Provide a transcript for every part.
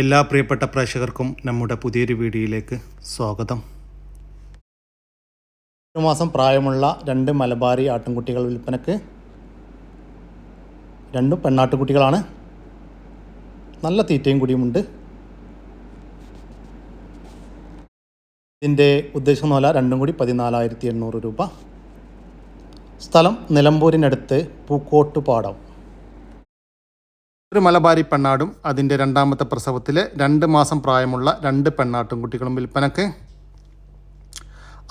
എല്ലാ പ്രിയപ്പെട്ട പ്രേക്ഷകർക്കും നമ്മുടെ പുതിയൊരു വീഡിയോയിലേക്ക് സ്വാഗതം. ഒരു മാസം പ്രായമുള്ള രണ്ട് മലബാറി ആട്ടിൻകുട്ടികൾ വിൽപ്പനക്ക് രണ്ടും പെണ്ണാട്ടുകുട്ടികളാണ്. നല്ല തീറ്റയും കൂടിയുമുണ്ട് ഇതിന്റെ ഉദ്ദേശം നോല രണ്ടും കൂടി പതിനാലായിരത്തി എണ്ണൂറ് രൂപ. സ്ഥലം നിലമ്പൂരിനടുത്ത് പൂക്കോട്ടുപാടം. ഒരു മലബാരി പെണ്ണാടും അതിന്റെ രണ്ടാമത്തെ പ്രസവത്തിലെ രണ്ട് മാസം പ്രായമുള്ള രണ്ട് പെണ്ണാട്ടും കുട്ടികളും വിൽപ്പനക്ക്.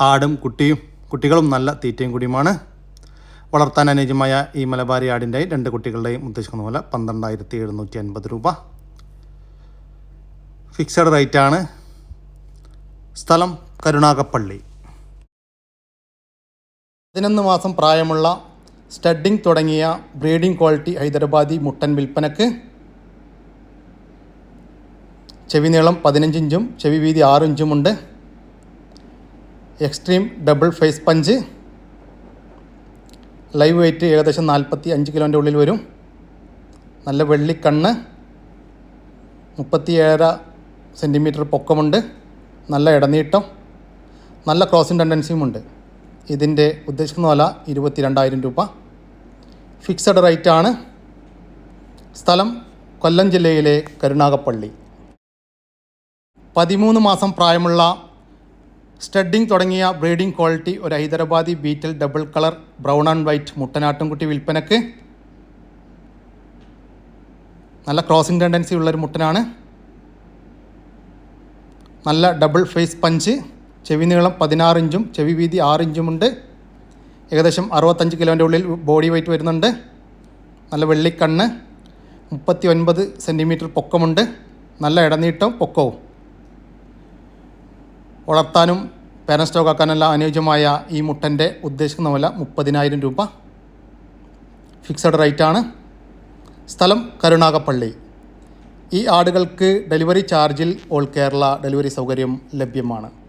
ആടും കുട്ടിയും കുട്ടികളും നല്ല തീറ്റയും കൂടിയുമാണ്. വളർത്താൻ അനുയോജ്യമായ ഈ മലബാരി ആടിന്റെയും രണ്ട് കുട്ടികളുടെയും ഉദ്ദേശിക്കുന്ന പോലെ പന്ത്രണ്ടായിരത്തി എഴുന്നൂറ്റി അൻപത് രൂപ. ഫിക്സഡ് റേറ്റാണ്. സ്ഥലം കരുണാകപ്പള്ളി. പതിനൊന്ന് മാസം പ്രായമുള്ള സ്റ്റഡിംഗ് തുടങ്ങിയ ബ്രീഡിംഗ് ക്വാളിറ്റി ഹൈദരാബാദി മുട്ടൻ വിൽപ്പനക്ക് ചെവി നീളം പതിനഞ്ച് ഇഞ്ചും ചെവി വീതി ആറ് ഇഞ്ചുമുണ്ട് extreme double face punch live weight ഏകദേശം നാൽപ്പത്തി അഞ്ച് കിലോന്റെ ഉള്ളിൽ വരും. നല്ല വെള്ളിക്കണ്ണ് മുപ്പത്തി ഏഴര സെന്റിമീറ്റർ പൊക്കമുണ്ട്. നല്ല ഇടനീട്ടം. നല്ല ക്രോസിംഗ് ടെൻഡൻസിയും ഉണ്ട്. ഇതിന്റെ ഉദ്ദേശിക്കുന്ന വില ഇരുപത്തി രണ്ടായിരം രൂപ. ഫിക്സഡ് റേറ്റ് ആണ്. സ്ഥലം കൊല്ലം ജില്ലയിലെ കരുണാകപ്പള്ളി പതിമൂന്ന് മാസം പ്രായമുള്ള സ്റ്റഡിംഗ് തുടങ്ങിയ ബ്രീഡിംഗ് ക്വാളിറ്റി ഒരു Hyderabadi Beetal double colour brown and white മുട്ടനാട്ടുംകുട്ടി വിൽപ്പനക്ക്. നല്ല ക്രോസിംഗ് ടെൻഡൻസി ഉള്ളൊരു മുട്ടനാണ്. നല്ല ഡബിൾ ഫേസ് പഞ്ച്. ചെവി നീളം പതിനാറ് ഇഞ്ചും ചെവി വീതി ആറ് ഇഞ്ചുമുണ്ട്. ഏകദേശം അറുപത്തഞ്ച് കിലോന്റെ ഉള്ളിൽ ബോഡി വെയിറ്റ് വരുന്നുണ്ട്. നല്ല വെള്ളിക്കണ്ണ് മുപ്പത്തി ഒൻപത് സെന്റിമീറ്റർ പൊക്കമുണ്ട്. നല്ല ഇടനീട്ടവും പൊക്കവും. വളർത്താനും പേരൻ സ്റ്റോക്ക് ആക്കാനെല്ലാം അനുയോജ്യമായ ഈ മുട്ടന്റെ ഉദ്ദേശിക്കുന്ന വില മുപ്പതിനായിരം രൂപ. ഫിക്സഡ് റേറ്റാണ്. സ്ഥലം കരുണാകപ്പള്ളി ഈ ആടുകൾക്ക് ഡെലിവറി ചാർജിൽ ഓൾ കേരള ഡെലിവറി സൗകര്യം ലഭ്യമാണ്.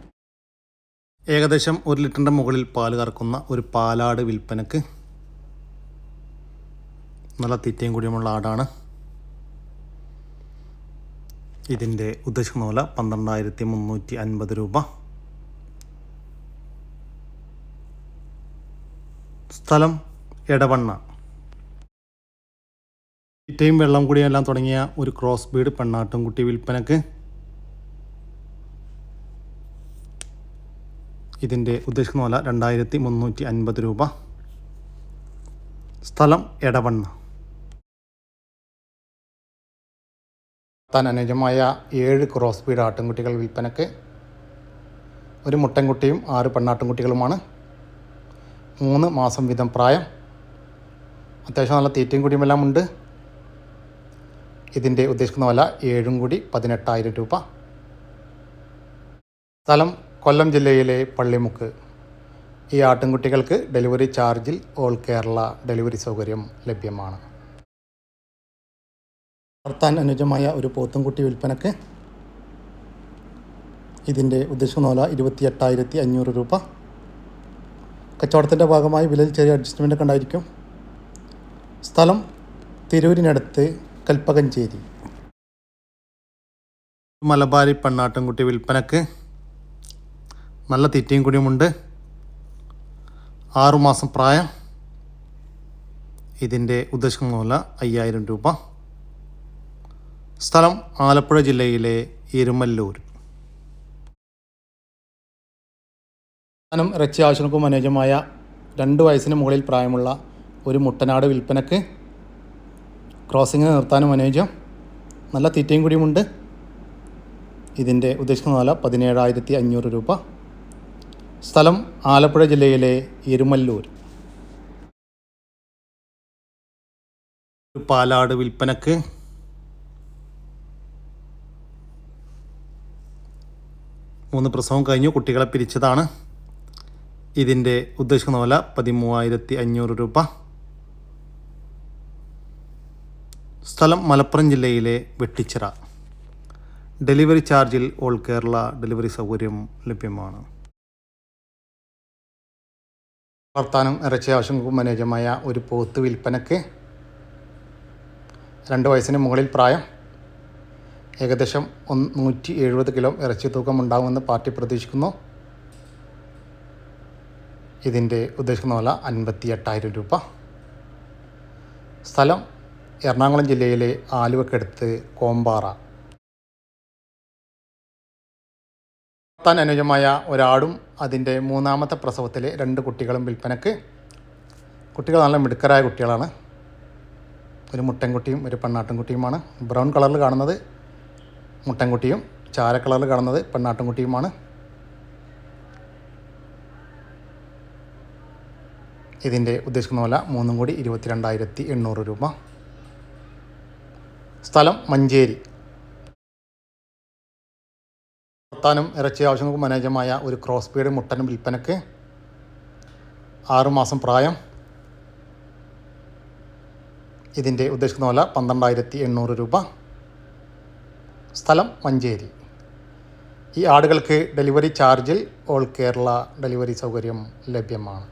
ഏകദേശം ഒരു ലിറ്ററിന്റെ മുകളിൽ പാൽ കറക്കുന്ന ഒരു പാലാട് വിൽപ്പനക്ക് നല്ല തീറ്റയും കൂടിയുമുള്ള ആടാണ്. ഇതിന്റെ ഉദ്ദേശിക്കുന്ന വില പന്ത്രണ്ടായിരത്തി മുന്നൂറ്റി അൻപത് രൂപ. സ്ഥലം എടവണ്ണ. തീറ്റയും വെള്ളം കൂടിയും എല്ലാം തുടങ്ങിയ ഒരു ക്രോസ് ബീഡ് പെണ്ണാട്ടുംകുട്ടി വിൽപ്പനക്ക് ഇതിന്റെ ഉദ്ദേശിക്കുന്ന വില രണ്ടായിരത്തി മുന്നൂറ്റി അൻപത് രൂപ. സ്ഥലം എടവണ്ണ. താൻ അനുജമായ ഏഴ് ക്രോസ് ബീഡ് ആട്ടിൻകുട്ടികൾ വിൽപ്പനക്ക് ഒരു മുട്ടൻകുട്ടിയും ആറ് പെണ്ണാട്ടിൻകുട്ടികളുമാണ്. മൂന്ന് മാസം വീതം പ്രായം. അത്യാവശ്യം നല്ല തീറ്റയും കൂടിയും എല്ലാം ഉണ്ട്. ഇതിന്റെ ഉദ്ദേശിക്കുന്ന വില ഏഴും കൂടി പതിനെട്ടായിരം രൂപ. സ്ഥലം കൊല്ലം ജില്ലയിലെ പള്ളിമുക്ക്. ഈ ആട്ടിൻകുട്ടികൾക്ക് ഡെലിവറി ചാർജിൽ ഓൾ കേരള ഡെലിവറി സൗകര്യം ലഭ്യമാണ്. വളർത്താൻ അനുയോജ്യമായ ഒരു പോത്തുംകുട്ടി വിൽപ്പനക്ക് ഇതിന്റെ ഉദ്ദേശം നോല ഇരുപത്തി എട്ടായിരത്തി അഞ്ഞൂറ് രൂപ. കച്ചവടത്തിന്റെ ഭാഗമായി വിലയിൽ ചെറിയ അഡ്ജസ്റ്റ്മെന്റ് ഉണ്ടായിരിക്കും. സ്ഥലം തിരൂരിനടുത്ത് കൽപ്പകഞ്ചേരി. മലബാരി പെണ്ണാട്ടുംകുട്ടി വിൽപ്പനക്ക് നല്ല തീറ്റയും കൂടിയുമുണ്ട്. ആറുമാസം പ്രായം. ഇതിന്റെ ഉദ്ദേശിക്കുന്ന വില അയ്യായിരം രൂപ. സ്ഥലം ആലപ്പുഴ ജില്ലയിലെ എരുമല്ലൂർ. സ്ഥാനം ഇറച്ചി ആവശ്യങ്ങൾക്കും അനുയോജ്യമായ രണ്ട് വയസ്സിന് മുകളിൽ പ്രായമുള്ള ഒരു മുട്ടനാട് വിൽപ്പനക്ക് ക്രോസിങ്ങിന് നിർത്താനും അനുയോജ്യം. നല്ല തീറ്റയും കൂടിയുമുണ്ട്. ഇതിന്റെ ഉദ്ദേശിക്കുന്ന വില പതിനേഴായിരത്തി അഞ്ഞൂറ് രൂപ. സ്ഥലം ആലപ്പുഴ ജില്ലയിലെ എരുമല്ലൂർ. പാലാട് വിൽപ്പനക്ക് മൂന്ന് പ്രസവം കഴിഞ്ഞു. കുട്ടികളെ പിരിച്ചതാണ്. ഇതിന്റെ ഉദ്ദേശിക്കുന്ന വില പതിമൂവായിരത്തി അഞ്ഞൂറ് രൂപ. സ്ഥലം മലപ്പുറം ജില്ലയിലെ വെട്ടിച്ചിറ. ഡെലിവറി ചാർജിൽ ഓൾ കേരള ഡെലിവറി സൗകര്യം ലഭ്യമാണ്. വളർത്താനും ഇറച്ചി ആവശ്യങ്ങൾക്കും അനുയോജ്യമായ ഒരു പോത്ത് വിൽപ്പനക്ക് രണ്ട് വയസ്സിന് മുകളിൽ പ്രായം. ഏകദേശം ഒന്ന് നൂറ്റി എഴുപത് കിലോ ഇറച്ചി തൂക്കം ഉണ്ടാകുമെന്ന് പാർട്ടി പ്രതീക്ഷിക്കുന്നു. ഇതിന്റെ ഉദ്ദേശിക്കുന്ന വില അൻപത്തി എട്ടായിരം രൂപ. സ്ഥലം എറണാകുളം ജില്ലയിലെ ആലുവക്കടുത്ത് കോമ്പാറ. താൻ അനുജമായ ഒരാടും അതിന്റെ മൂന്നാമത്തെ പ്രസവത്തിലെ രണ്ട് കുട്ടികളും വിൽപ്പനക്ക്. കുട്ടികൾ നല്ല മിടുക്കരായ കുട്ടികളാണ്. ഒരു മുട്ടൻകുട്ടിയും ഒരു പെണ്ണാട്ടുംകുട്ടിയുമാണ്. ബ്രൗൺ കളറിൽ കാണുന്നത് മുട്ടൻകുട്ടിയും ചാര കളറിൽ കാണുന്നത് പെണ്ണാട്ടുംകുട്ടിയുമാണ്. ഇതിന്റെ ഉദ്ദേശിക്കുന്ന വില മൂന്നും കൂടി ഇരുപത്തിരണ്ടായിരത്തി എണ്ണൂറ് രൂപ. സ്ഥലം മഞ്ചേരി. വളർത്താനും ഇറച്ചി ആവശ്യങ്ങൾക്ക് മനോജമായ ഒരു ക്രോസ് ബീഡ് മുട്ടനും വിൽപ്പനക്ക് ആറുമാസം പ്രായം. ഇതിന്റെ ഉദ്ദേശിക്കുന്ന വില പന്ത്രണ്ടായിരത്തി എണ്ണൂറ് രൂപ. സ്ഥലം മഞ്ചേരി. ഈ ആടുകൾക്ക് ഡെലിവറി ചാർജിൽ ഓൾ കേരള ഡെലിവറി സൗകര്യം ലഭ്യമാണ്.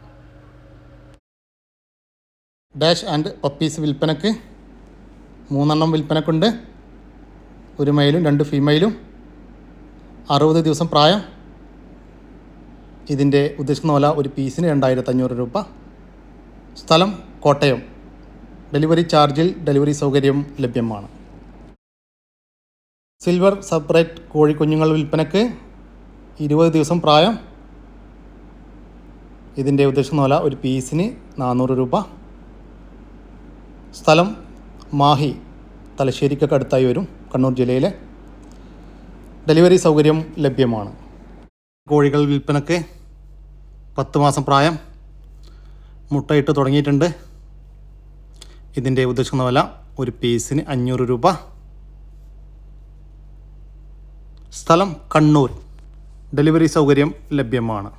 ഡാഷ് ആൻഡ് പപ്പീസ് വിൽപ്പനക്ക് മൂന്നെണ്ണം വിൽപ്പനക്കുണ്ട്. ഒരു മെയിലും രണ്ട് ഫീമെയിലും അറുപത് ദിവസം പ്രായം. ഇതിന്റെ ഉദ്ദേശിക്കുന്ന പോലെ ഒരു പീസിന് രണ്ടായിരത്തി അഞ്ഞൂറ് രൂപ. സ്ഥലം കോട്ടയം. ഡെലിവറി ചാർജിൽ ഡെലിവറി സൗകര്യം ലഭ്യമാണ്. സിൽവർ സെപ്പറേറ്റ് കോഴിക്കുഞ്ഞുങ്ങൾ വിൽപ്പനക്ക് ഇരുപത് ദിവസം പ്രായം. ഇതിന്റെ ഉദ്ദേശിക്കുന്ന പോലെ ഒരു പീസിന് നാനൂറ് രൂപ. സ്ഥലം മാഹി തലശ്ശേരിക്കൊക്കെ അടുത്തായി വരും കണ്ണൂർ ജില്ലയിലെ. ഡെലിവറി സൗകര്യം ലഭ്യമാണ്. കോഴികൾ വിൽപ്പനക്ക് പത്ത് മാസം പ്രായം. മുട്ടയിട്ട് തുടങ്ങിയിട്ടുണ്ട്. ഇതിന്റെ ഉദ്ദേശിക്കുന്ന ഒരു പീസിന് അഞ്ഞൂറ് രൂപ. സ്ഥലം കണ്ണൂർ. ഡെലിവറി സൗകര്യം ലഭ്യമാണ്.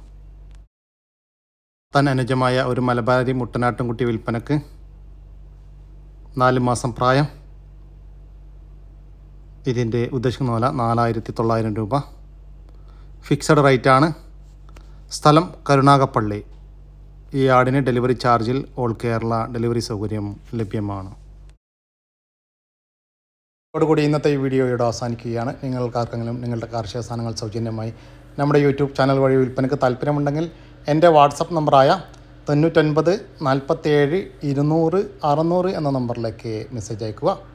താൻ അനുജമായ ഒരു മലബാരി മുട്ടനാട്ടുംകുട്ടി വിൽപ്പനക്ക് നാല് മാസം പ്രായം. ഇതിന്റെ ഉദ്ദേശിക്കുന്ന വില നാലായിരത്തി തൊള്ളായിരം രൂപ. ഫിക്സഡ് റേറ്റ് ആണ്. സ്ഥലം കരുണാകപ്പള്ളി ഈ ആടിന് ഡെലിവറി ചാർജിൽ ഓൾ കേരള ഡെലിവറി സൗകര്യം ലഭ്യമാണ്. അതോടുകൂടി ഇന്നത്തെ ഈ വീഡിയോ ഇവിടെ അവസാനിക്കുകയാണ്. നിങ്ങൾക്കാർക്കെങ്കിലും നിങ്ങളുടെ കാർഷിക സാധനങ്ങൾ സൗജന്യമായി നമ്മുടെ യൂട്യൂബ് ചാനൽ വഴി വിൽപ്പനയ്ക്ക് താല്പര്യമുണ്ടെങ്കിൽ എന്റെ വാട്സപ്പ് നമ്പറായ തൊണ്ണൂറ്റൊൻപത് നാൽപ്പത്തേഴ് ഇരുന്നൂറ് അറുന്നൂറ് എന്ന നമ്പറിലേക്ക് മെസ്സേജ് അയക്കുക